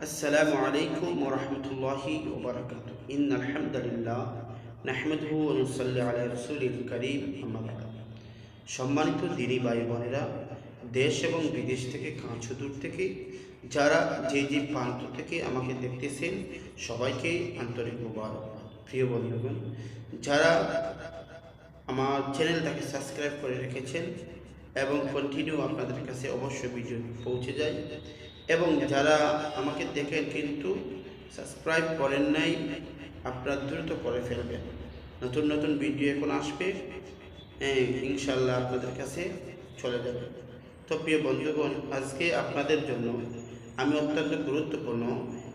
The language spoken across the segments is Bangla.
السلام عليكم ورحمة الله وبركاته إن الحمد لله نحمده ونصلي على رسول الكريم أما بعد সম্মানিত দিনী ভাই বোনেরা দেশ এবং বিদেশ থেকে কাঁচু দূর থেকে যারা যে যে প্রান্ত থেকে আমাকে দেখতেছেন সবাইকে আন্তরিক মুবারক প্রিয় বন্ধুগণ যারা আমার চ্যানেলটাকে সাবস্ক্রাইব করে রেখেছেন এবং কন্টিনিউ আপনাদের কাছে অবশ্যই ভিডিও পৌঁছে যায় এবং যারা আমাকে দেখেন কিন্তু সাবস্ক্রাইব করেন নাই, আপনারা দ্রুত করে ফেলবেন। নতুন নতুন ভিডিও এখন আসবে হ্যাঁ ইনশাল্লাহ আপনাদের কাছে চলে যাবে। তো প্রিয় বন্ধুগণ, আজকে আপনাদের জন্য আমি অত্যন্ত গুরুত্বপূর্ণ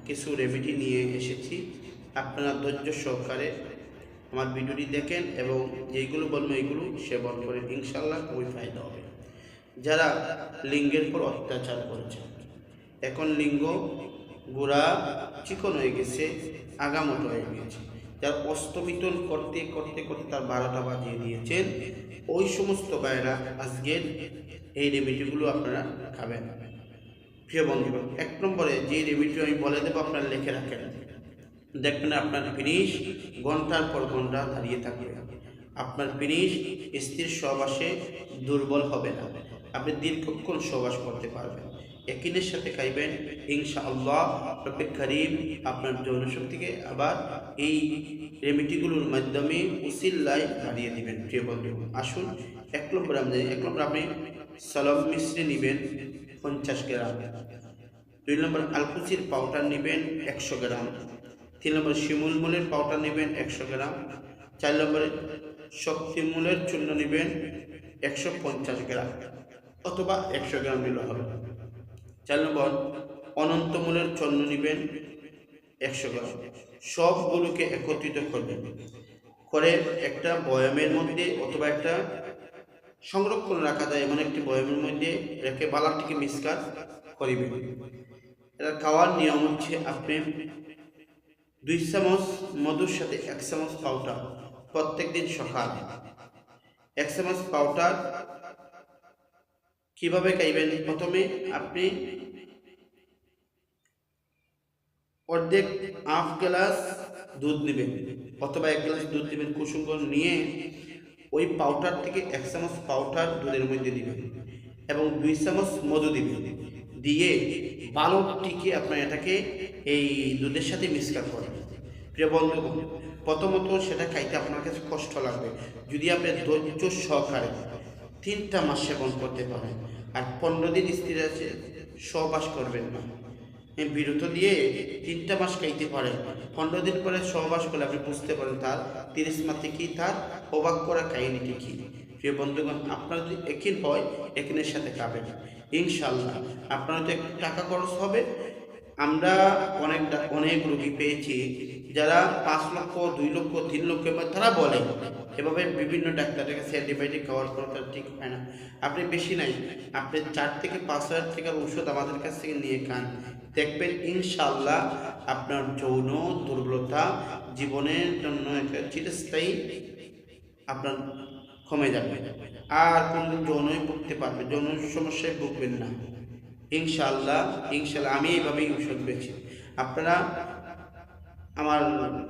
কিছু রেমেডি নিয়ে এসেছি। আপনারা ধৈর্য সহকারে আমার ভিডিওটি দেখেন এবং যেইগুলো বলব এইগুলো সেবন করে ইনশাল্লাহ খুবই ফায়দা হবে। যারা লিঙ্গের পর অত্যাচার করেছে এখন লিঙ্গ, গোড়া চিকন হয়ে গেছে আগামোটো হয়ে গেছে। যার অস্তমিতন করতে করতে করতে তার বারোটা বাজিয়ে দিয়েছেন। ওই সমস্ত গায়েরা আজকের এই রেমিডিগুলো আপনারা খাবেন। প্রিয় বন্ধুগণ, এক নম্বরে যে রেমিডি আমি বলে দেবো, আপনারা লিখে রাখেন। দেখবেন আপনার ফিনিশ ঘণ্টার পর ঘণ্টা দাঁড়িয়ে থাকবে। আপনার ফিনিশ স্ত্রীর সহবাসে দুর্বল হবে না। আপনি দীর্ঘক্ষণ সহবাস করতে পারবেন। একিনের সাথে খাইবেন ইনশা আল্লাহ রব্বে করিম আপনার যৌন শক্তিকে আবার এই রেমিডিগুলোর মাধ্যমে উসিল্লায় বাড়িয়ে দিবেন। প্রিয় বন্ধু, আসুন, এক নম্বর আমি এক নম্বর আপনি সলম মিশ্রি নেবেন পঞ্চাশ গ্রাম। দুই নম্বর আলকুচির পাউডার নেবেন একশো গ্রাম। তিন নম্বর শিমুল মূলের পাউডার নেবেন একশো গ্রাম। চার নম্বরে শক্তি মূলের চূর্ণ নেবেন একশো পঞ্চাশ গ্রাম। অথবা একশো গ্রাম নিলে হবে। চার নম্বর অনন্ত মূলের চূর্ণ নেবেন একশো গ্রাম। সবগুলোকে একত্রিত করবেন। করে একটা বয়ামের মধ্যে অথবা একটা সংরক্ষণ রাখা যায়, এমন একটি বয়ামের মধ্যে রেখে বালাটিকে মিসকার করিবেন। এটা খাওয়ার নিয়ম হচ্ছে আপনি দুই চামচ মধুর সাথে এক চামচ পাউডার প্রত্যেক দিন সকাল। এক চামচ পাউডার কীভাবে খাইবেন? প্রথমে আপনি অর্ধেক হাফ গ্লাস দুধ নেবেন, অথবা এক গ্লাস দুধ নেবেন কুসুম করে নিয়ে ওই পাউডার থেকে এক চামচ পাউডার দুধের মধ্যে দিবেন এবং দুই চামচ মধু দিবেন। দিয়ে বালকটিকে আপনার এটাকে এই দুধের সাথে মিক্সকার করেন। প্রিয় বন্ধু প্রথমত সেটা খাইতে আপনার কাছে কষ্ট লাগবে। যদি আপনি ধৈর্য সহকারে তিনটা মাস সেবন করতে পারেন আর পনেরো দিন স্ত্রীর আছে, সহবাস করবেন না। বিরত দিয়ে তিনটা মাস খাইতে পারেন পনেরো দিন পরে সহবাস করলে আপনি বুঝতে পারেন তার তিরিশ মাসে কি, তার অবাক করা কাহিনীটি কি। প্রিয় বন্ধুগণ, আপনার যদি একিন হয় একিনের সাথে খাবেন। ইনশাল্লাহ আপনার তো একটু টাকা খরচ হবে আমরা অনেক অনেক রোগী পেয়েছি যারা পাঁচ লক্ষ, দুই লক্ষ, তিন লক্ষ তারা বলে এভাবে বিভিন্ন ডাক্তারের কাছে অ্যান্টিবায়োটিক খাওয়ার পর তার ঠিক হয় না। আপনি বেশি নাই, আপনি চার থেকে পাঁচ হাজার টাকার ওষুধ আমাদের কাছ থেকে নিয়ে খান। দেখবেন ইনশাল্লাহ আপনার যৌন দুর্বলতা জীবনের জন্য একটা চিরস্থায়ী আপনার কমে যাবে। আর কোনো যৌনই ভুগতে পারবে, যৌন সমস্যায় ভুগবেন না। ইনশাল্লাহ ইনশাল্লাহ আমি এইভাবেই ওষুধ পেয়েছি আপনারা আমার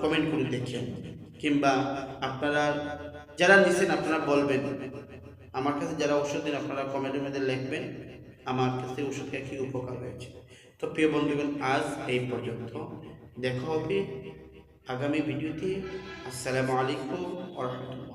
কমেন্ট করে দেখেন, কিংবা আপনারা যারা নিছেন আপনারা বলবেন। আমার কাছে যারা ওষুধ দিন আপনারা কমেন্টের মধ্যে লিখবেন, আমার কাছে ওষুধ খেয়ে কী উপকার হয়েছে। তো প্রিয় বন্ধুগণ, আজ এই পর্যন্ত। দেখা হবে আগামী ভিডিওতে। আসসালামু আলাইকুম রহমতুল্লাহ।